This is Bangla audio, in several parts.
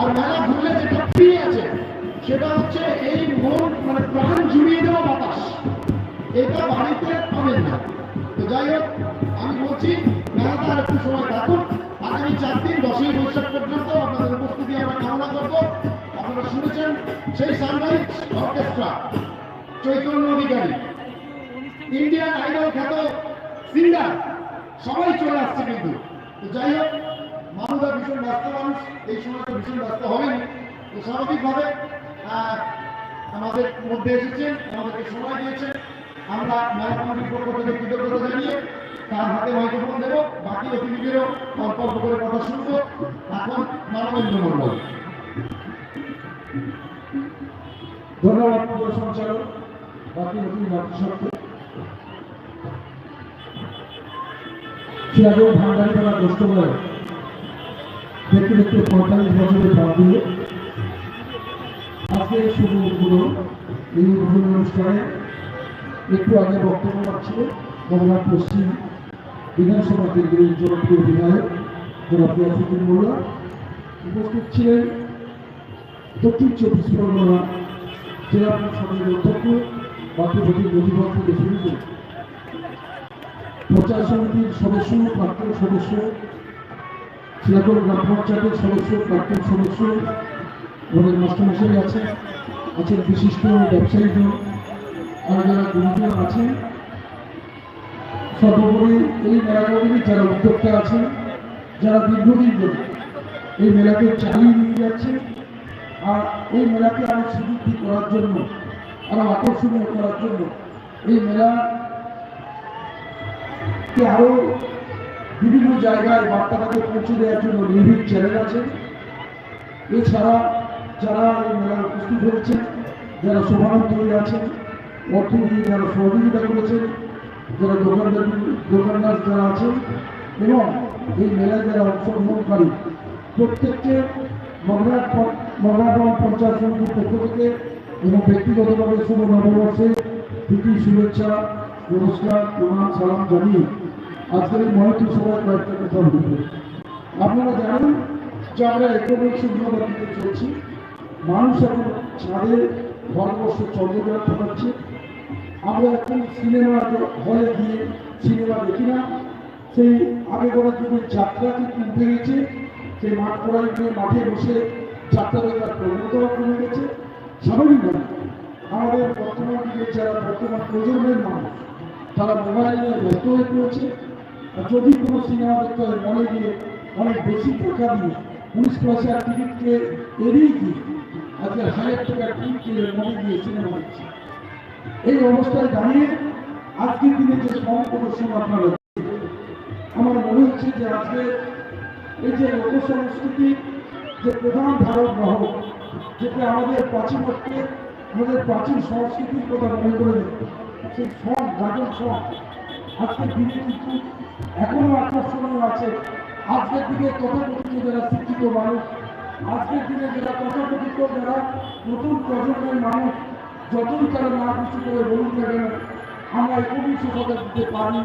আর মেলা ঘুরলে যেটা ফ্রি আছে, সেটা হচ্ছে এই মন মানে প্রাণ জুড়িয়ে দেওয়া বাতাস। এটা বাড়িতে পাবেন না। তো যাই হোক, আমি বলছি মেলাটা আর একটু সময় থাকুন আগামী চার দিন, দশই বৈশাখ পর্যন্ত আপনাদের উপস্থিতি আমরা কামনা করব। আপনারা শুনেছেন সেই sunrise orchestra, Chaitanya Adhikari. Indian idol খ্যাত সিঙ্গার। সবাই চলে আসছে কিন্তু। তো যাই হোক মানুষরা ভীষণ ব্যস্ত মানুষ, এই সময়টা ভীষণ ব্যস্ত হবেন। তো স্বাভাবিকভাবে আমাদের মধ্যে এসেছেন, আমাদেরকে সময় দিয়েছেন। আমরা মেলা কমিটির কৃতজ্ঞতা জানিয়ে তার হাতে মাইক্রোফোন দেবো, বাকি অতিথিদেরও অল্প অল্প করে কথা শুনব। এখন মানবেন্দ্র মন্ডল ধন্যবাদ সঞ্চালক। বাকি নতুন জাতিসত্ত্ব শিয়াগো ভান্ডারি করা কষ্ট করে একটু আগে বক্তব্য রাখছিল বগুড়া পশ্চিম জনপ্রিয় বিধায়ক জনাব ইয়াসুদ্দিন মোল্লা চব্বিশ পরগনা জেলা পরিষদের অধ্যক্ষ বাক্যপতি মজিবর থেকে শুরু সদস্য, প্রাক্তন সদস্য শিলাকল গ্রাম পঞ্চায়েতের সদস্য, প্রাক্তন সদস্য, আমাদের মাস্টারমশাই আছেন আছেন বিশিষ্ট ব্যবসায়ীজন আর যারা আছেন। সর্বোপরি এই মেলাগুলির যারা উদ্যোক্তা আছেন, যারা দীর্ঘদিন ধরে এই মেলাকে চালিয়ে নিয়ে যাচ্ছেন, আর এই মেলাকে আরও সুবৃদ্ধি করার জন্য, আরও আকর্ষণীয় করার জন্য এই মেলা কে আরও বিভিন্ন জায়গায় বার্তাটাকে পৌঁছে দেওয়ার জন্য নির্ভীক চ্যানেল আছে। এছাড়া যারা এই মেলায় উপস্থিত হয়েছেন, যারা শোভানন্তরী আছেন, অর্থ যারা সহযোগিতা করেছেন, যারা দোকানদার দোকানদার যারা আছেন এবং এই মেলায় যারা অংশগ্রহণকারী, প্রত্যেককে মগরাট পঞ্চায়েত সমিতির পক্ষ থেকে এবং ব্যক্তিগতভাবে শুভ নববর্ষে প্রীতি শুভেচ্ছা, নমস্কার, প্রণাম, সালাম জানিয়ে আজকের এই মহতী সভায় কয়েকটা কথা বলব। আপনারা জানেন যে আমরা একবিংশ শতাব্দীতে চলছি। মানুষ এখন ছাদে ভারতবর্ষ চন্দ্রগ্রহণ থাকাচ্ছে আমরা এখন সিনেমা হলে গিয়ে সিনেমা দেখি না। সেই আগে করার যুগের যাত্রাকে কিনতে গেছে, সেই মাঠ পড়াই মাঠে বসে যাত্রা দেখার প্রবণতাও কমে গেছে। স্বাভাবিকভাবে আমাদের বর্তমান যুগের যারা বর্তমান প্রজন্মের মানুষ, তারা মোবাইল নিয়ে ব্যস্ত হয়ে পড়েছে। যদি কোনো সিনেমা দেখতে হয়, মনে গিয়ে অনেক বেশি টাকা দিয়ে উনিশ পয়সার টিকিটকে এড়িয়ে গিয়ে আজকে হাজার টাকা টিকিট কিনে মনে গিয়ে সিনেমা দেখছে। এই অবস্থায় দাঁড়িয়ে আজকের দিনে যে কম প্রদর্শন আপনারা আমার মনে হচ্ছে যে আজকে এই যে লোক সংস্কৃতি যে প্রধান ধারক বাহক যেটা আমাদের প্রাচীনত্বে আমাদের প্রাচীন সংস্কৃতির কথা মনে করে সেই সব গাজন সব আজকের দিনে কিন্তু এখনও আকর্ষণীয় আছে। আজকের দিনে তথাকথিত যারা শিক্ষিত মানুষ, আজকের দিনে যারা তথাকথিত যারা নতুন প্রজন্মের মানুষ, যতই তারা না কিছু করে বলুন না কেন, আমরা একবিংশ শতাব্দীতে পারি।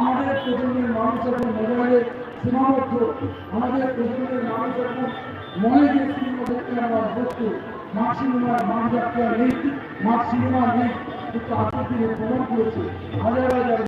আমাদের প্রজন্মের মানুষ এখন মোবাইলে সীমাবদ্ধ। আমাদের প্রজন্মের মানুষ এখন মনে যে সিনেমা দেখতে আমরা অভ্যস্ত মা সিনেমার মান যাত্রা নেই মা সিনেমা নেই, কিন্তু আজকের দিনে প্রমাণ করেছে হাজার হাজার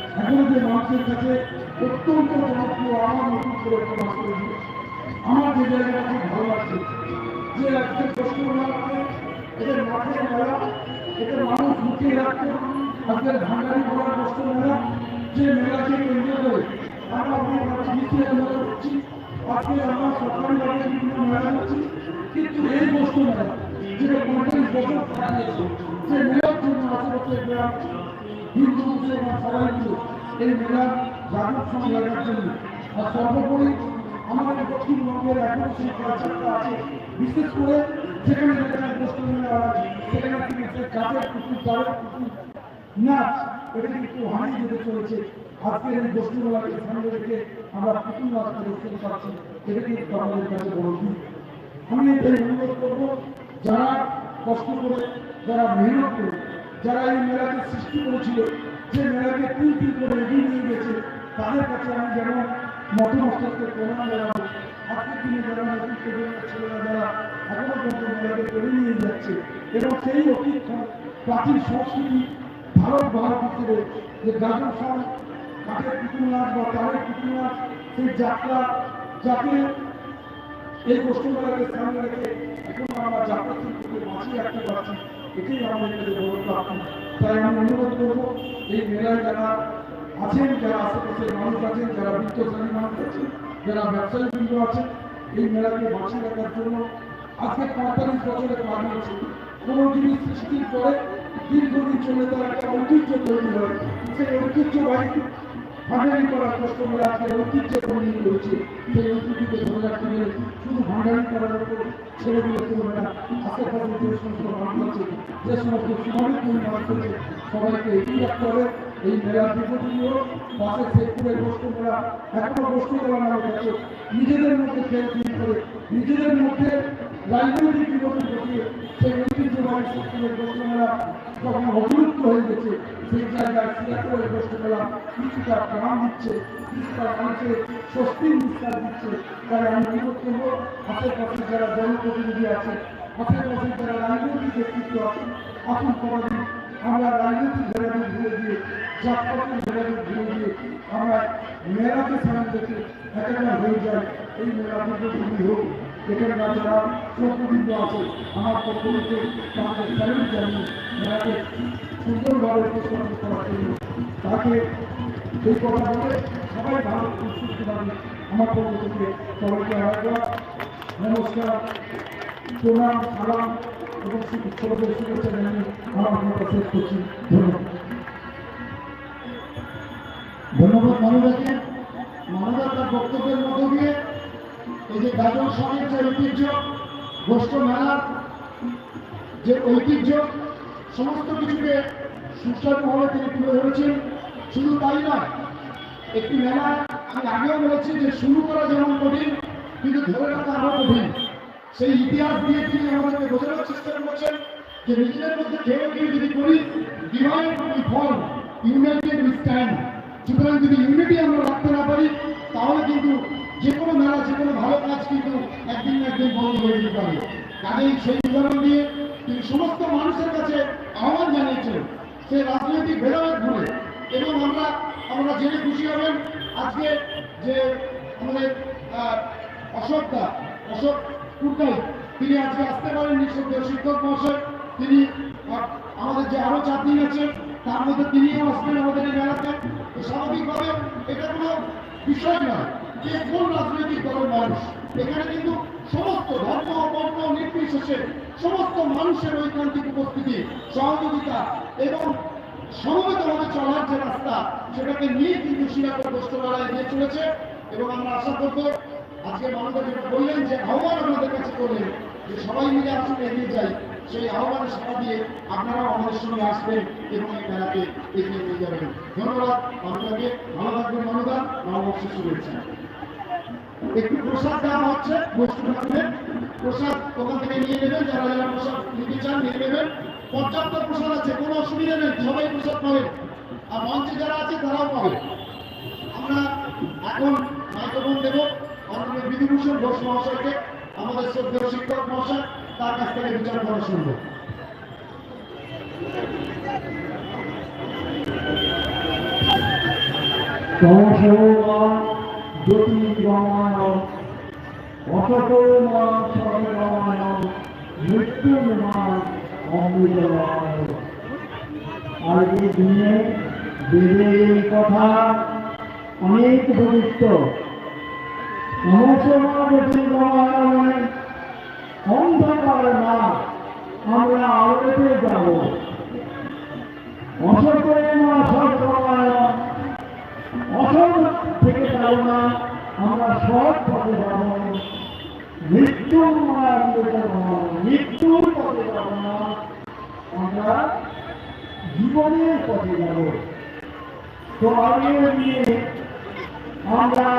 এখনও যে মানুষের কাছে অত্যন্ত জনপ্রিয় আমার নতুন করে একটা করে আমার যে জায়গাটা খুব ভালো লাগছে। যে আজকে পশ্চিমবঙ্গে এদের মাঠের মেলা, এদের মানুষ লুকিয়ে রাখতে আজকের ভান্ডারি করার কষ্ট মেলা, যে মেলাকে কেন্দ্র করে আমরা অনেক মিশিয়ে মেলা করছি। আজকে আমরা সরকারিভাবে বিভিন্ন মেলা করছি, কিন্তু এই বস্তু মেলা, যেটা পঁয়তাল্লিশ বছর যে মেলার জন্য আশেপাশে গ্রাম হিন্দু মুসলমান সবাই এই মেলার জাগরণ লাগার জন্য আর সর্বোপরি আমাদের দক্ষিণবঙ্গের এখনও সেই কালচারটা আছে বিশেষ করে যেখানে যেখানে হয় সেখানে কিন্তু পুতুল তারের পুতুল নাচ এটা কিন্তু যেতে চলেছে আজকের এই গোষ্ঠী মেলাকে সামনে রেখে আমরা পুতুল নাচটা দেখতে পাচ্ছি এটা কিন্তু আমাদের কাছে বড় দিক আমি এটাই অনুরোধ করব যারা কষ্ট করে, যারা মেহনত করে যারা এই মেলাকে সৃষ্টি করেছিল, যে মেলাকে তিল তিল করে এগিয়ে নিয়ে গেছে, তাদের কাছে আমি যেমন মতমস্তকে প্রণাম জানাব, আজকের দিনে যারা নতুন প্রজন্মের ছেলেরা যারা এখনও পর্যন্ত মেলাকে করে নিয়ে যাচ্ছে, এবং সেই অতীত প্রাচীন সংস্কৃতি ভারত ভারত হিসেবে যে গাজন সং, কাঠের পুতুল নাচ বা তারের পুতুল নাচ, সেই যাত্রা, যাকে এই পশ্চিমবঙ্গকে সামনে রেখে এখন আমরা যাত্রা থেকে বাঁচিয়ে রাখতে পারছি। এটাই আমাদের তাই আমি অনুরোধ করব, এই মেলায় যারা আছেন, যারা আশেপাশের মানুষ আছেন, যারা বৃত্তশালী মানুষ আছেন, যারা ব্যবসায়ী বৃন্দ আছেন, এই মেলাকে বাঁচিয়ে রাখার জন্য আজকে পঁয়তাল্লিশ বছরে পার হয়েছে কোনো জিনিস সৃষ্টির পরে দীর্ঘদিন চলে তার একটা ঐতিহ্য তৈরি হয়। সেই ঐতিহ্যবাহী ভাঙারি করার কষ্ট করে আজকে ঐতিহ্য তৈরি করেছে। সেই ঐতিহ্যকে ধরে রাখতে গেলে শুধু ভাঙারি করার উপর দিলে চলবে না? আশেপাশে যে সমস্ত মানুষ আছে, যে সমস্ত সমাজের মানুষ আছে সবাইকে এগিয়ে হবে। এই মেলার দীর্ঘদিনও পাশে গোষ্ঠ মেলা এখনও গোষ্ঠ মেলা নামে গেছে নিজেদের মধ্যে খেয়ে তৈরি করে নিজেদের মধ্যে রাজনৈতিক বিরোধী ঘটিয়ে সেই ঐতিহ্যবাহী গোষ্ঠ মেলা যখন অবলুপ্ত হয়ে গেছে সেই জায়গায় সিঙ্গাপুরের গোষ্ঠ মেলা কিছুটা প্রাণ দিচ্ছে, কিছুটা মানুষের স্বস্তির নিঃশ্বাস দিচ্ছে। তাই আমি অনুরোধ করব আশেপাশে যারা জনপ্রতিনিধি আছে আমরা দিয়ে, জাতপাতের ভেদাভেদ দিয়ে, আমরা মেলাকে সামনে রেখে একেবারে হয়ে যায় এই মেলা দীর্ঘদিনই হোক। এখানকার যারা চক্রবৃন্দ আছে। আমার পক্ষ থেকে তাদের স্যালুট জানিয়ে মেলাকে সুন্দরভাবে উপস্থাপন করার জন্য তাকে এই কথা বলে সবাই ভালো সুস্থভাবে আমার পক্ষ থেকে সবাইকে আরেকবার নমস্কার, প্রণাম, সালাম এবং শুভেচ্ছা শুভেচ্ছা জানিয়ে আমার কথা শেষ করছি। ধন্যবাদ। ধন্যবাদ মানুষকে মানুষের তার বক্তব্যের মধ্য দিয়ে যে গাজন সঙ্গের যে ঐতিহ্য, গোষ্ঠ মেলার যে ঐতিহ্য, সমস্ত কিছুকে সুস্বাদুভাবে তিনি তুলে ধরেছেন। শুধু তাই নয়, একটি মেলা, আমি আগেও বলেছি যে শুরু করা যেমন কঠিন, কিন্তু ধরে রাখা আরও কঠিন। সেই ইতিহাস দিয়ে তিনি আমাদেরকে বোঝানোর চেষ্টা করছেন যে নিজেদের মধ্যে কেউ কেউ যদি করি divide fall, united we stand. সুতরাং যদি ইউনিটি আমরা রাখতে না পারি, তাহলে কিন্তু যে কোনো মেলা যে কোনো ভালো কাজ কিন্তু একদিন না একদিন বন্ধ হয়ে যেতে পারে। কাজেই সেই উদাহরণ দিয়ে তিনি সমস্ত মানুষের কাছে আহ্বান জানিয়েছিলেন সে রাজনৈতিক ভেদাভেদ ভুলে। এবং আমরা আমরা জেনে খুশি হবেন আজকে যে আমাদের আহ, অশোক কুরকাই তিনি আজকে আসতে পারেননি সদ্য শিক্ষক মহাশয়। তিনি আমাদের যে আরও চার দিন আছে তার মধ্যে তিনিও আসবেন আমাদের এই মেলাতে। তো স্বাভাবিকভাবে এটা কোনো বিষয় নয়। যে কোন রাজনৈতিক দলের মানুষ, এখানে কিন্তু সমস্ত ধর্ম, বর্ণ, নির্বিশেষে সমস্ত মানুষের ঐকান্তিক উপস্থিতি, সহযোগিতা এবং সমবেতভাবে চলার যে রাস্তা, সেটাকে নিয়ে কিন্তু শ্রীরাপুর গোষ্ঠমেলায় এগিয়ে চলেছে এবং আমরা আশা করব, আজকে মানুষরা যেটা বললেন, যে আহ্বান আমাদের কাছে করলেন, যে সবাই মিলে আসুন এগিয়ে যাই, সেই আহ্বানে সাড়া দিয়ে আপনারাও আমাদের সঙ্গে আসবেন এবং এই মেলাকে এগিয়ে নিয়ে যাবেন। ধন্যবাদ, আপনাকে ভালো থাকবেন মনোদান নববর্ষ শুভেচ্ছা। একটু প্রসাদ দেওয়া হচ্ছে, প্রসাদ ওখান থেকে নিয়ে নেবেন, যারা যারা প্রসাদ নিতে চান নিয়ে নেবেন। পর্যাপ্ত প্রসাদ আছে, কোনো অসুবিধা নেই, সবাই প্রসাদ পাবেন। আর মঞ্চে যারা আছে, তারাও পাবে আমরা এখন মাইক্রোফোন দেব মাননীয় বিধুভূষণ ঘোষ মহাশয়কে, আমাদের শ্রদ্ধেয় শিক্ষক মহাশয়, তার কাছ থেকে বিচার করা শুনব। তমসোমা জ্যোতির্গমায় অসতোমা সরগমায় মৃত্যুমা অমৃতময় আজকের দিনে বেদের এই কথা অনেক জ্যোতির্গমায় অন্ধকার না আমরা আলোতে যাব অসতোমা সরগমায় না আমরা সৎ পথে যাব। মৃত্যুর মৃত্যুর পথে যাব না। আমরা জীবনের পথে যাব। তো নিয়ে আমরা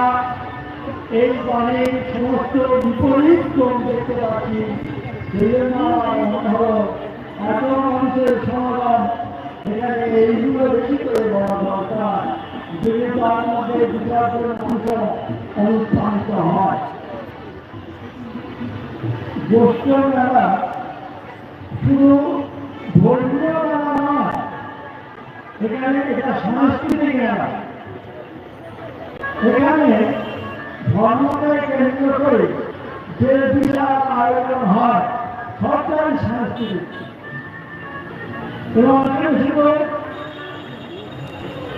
এই গানের সমস্ত বিপরীত কোণ দেখতে পাচ্ছি। সেই মনে মানুষের সমাগম, এখানে এইগুলো গোষ্ঠ মেলা শুধু ধর্মীয় মেলা নয় এখানে এটা সাংস্কৃতিক মেলা এখানে ধর্মকে কেন্দ্র করে যে বিশাল আয়োজন হয় সরকারি সাংস্কৃতিক এবং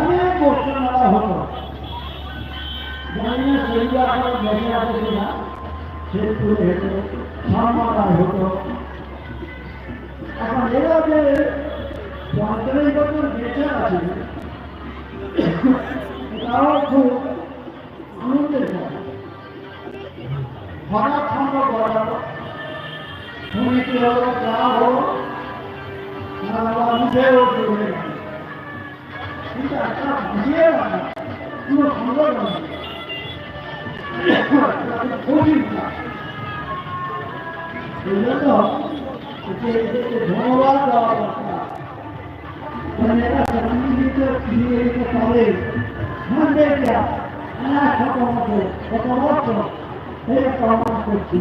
অনেক বস্তু মেলা হতো। জানি না সেই এখন বেঁচে আছে কিনা তুলে হতো সামাদায় হতো। এখন এরা যে পঞ্চাশ বছর বেঁচে আছে তারাও খুব আনন্দের হঠাৎ সম্ভব তুমি কি হলো, যা হলো বছর এই প্রমাণ করছি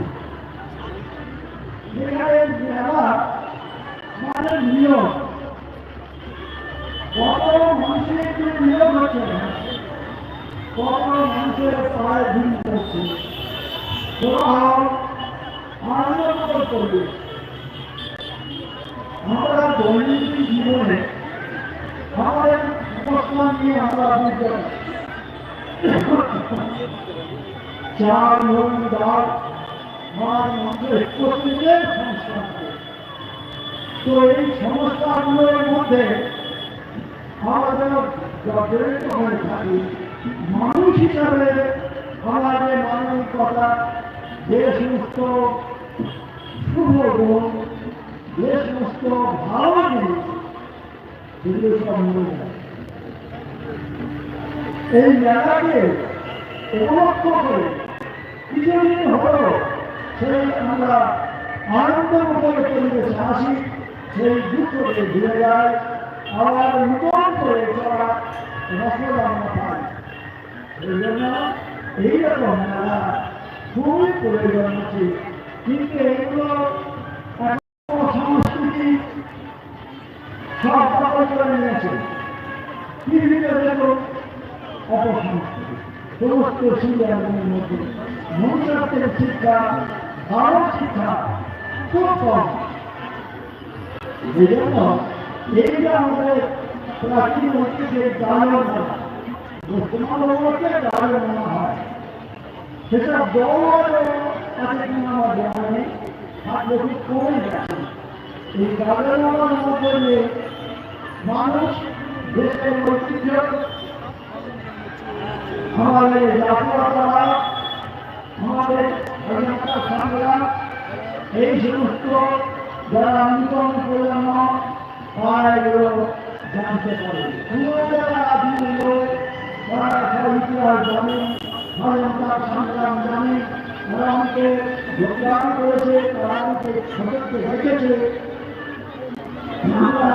নিয়ম কত মানুষের যে নিয়ম হচ্ছে কত মানুষের পায়ে ভিড় করছে আনন্দ করবে আমরা দৈনন্দিন জীবনে আমাদের উপাসনা নিয়ে আমরা বুঝতে চার মন দাঁড় আমার মন্ত্রের প্রত্যেকের সংস্কার করে। তো এই সংস্কারগুলোর মধ্যে আমাদের জড়িত হয়ে থাকি মানুষ হিসাবে আমাদের মানবিকতা যে সমস্ত শুভ গুণ যে সমস্ত ভালো জিনিস সেগুলো সব এই মেলাকে উপলক্ষ করে কিছুদিন হলো সেই আমরা আনন্দ মতো পরিবেশে আসি, সেই দুঃখকে ঘুরে যায়, আবার নূতন করে আমরা পাই এই জন্য এইরকম মেলা খুবই প্রয়োজন আছে কিন্তু এগুলো সংস্কৃতি দখল করে নিয়েছে পৃথিবীতে দেখো অপসংস্কৃতি সমস্ত এইটা আমাদের প্রাচীন ঐতিহ্যের দারুণ বর্তমান অবস্থায় দারুণ মনে হয় সেটা বড় আছে কিনা আমার জানা নেই থাকলে খুব কমে গেছে এই দারুণ মধ্যে মানুষ দেশের ঐতিহ্য আমাদের জাতীয়তা আমাদের স্বাধীনতা সংগ্রাম এই সমস্ত যারা নূতন প্রজন্ম তারা জানতে পারে কোনো তারা সব ইতিহাস জানে স্বাধীনতা সংগ্রাম জানে তারা আমাকে যোগদান করেছে তারা আমাকে সতর্ক আমরা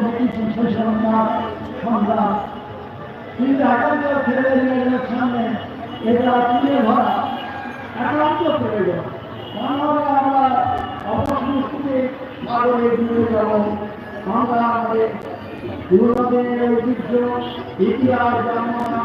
দেখেছি সেই সংগ্রাম সংগ্রাম কিন্তু একান্ত ছেলে আমাদের দিনের ঐতিহ্য ইতিহাস জানব না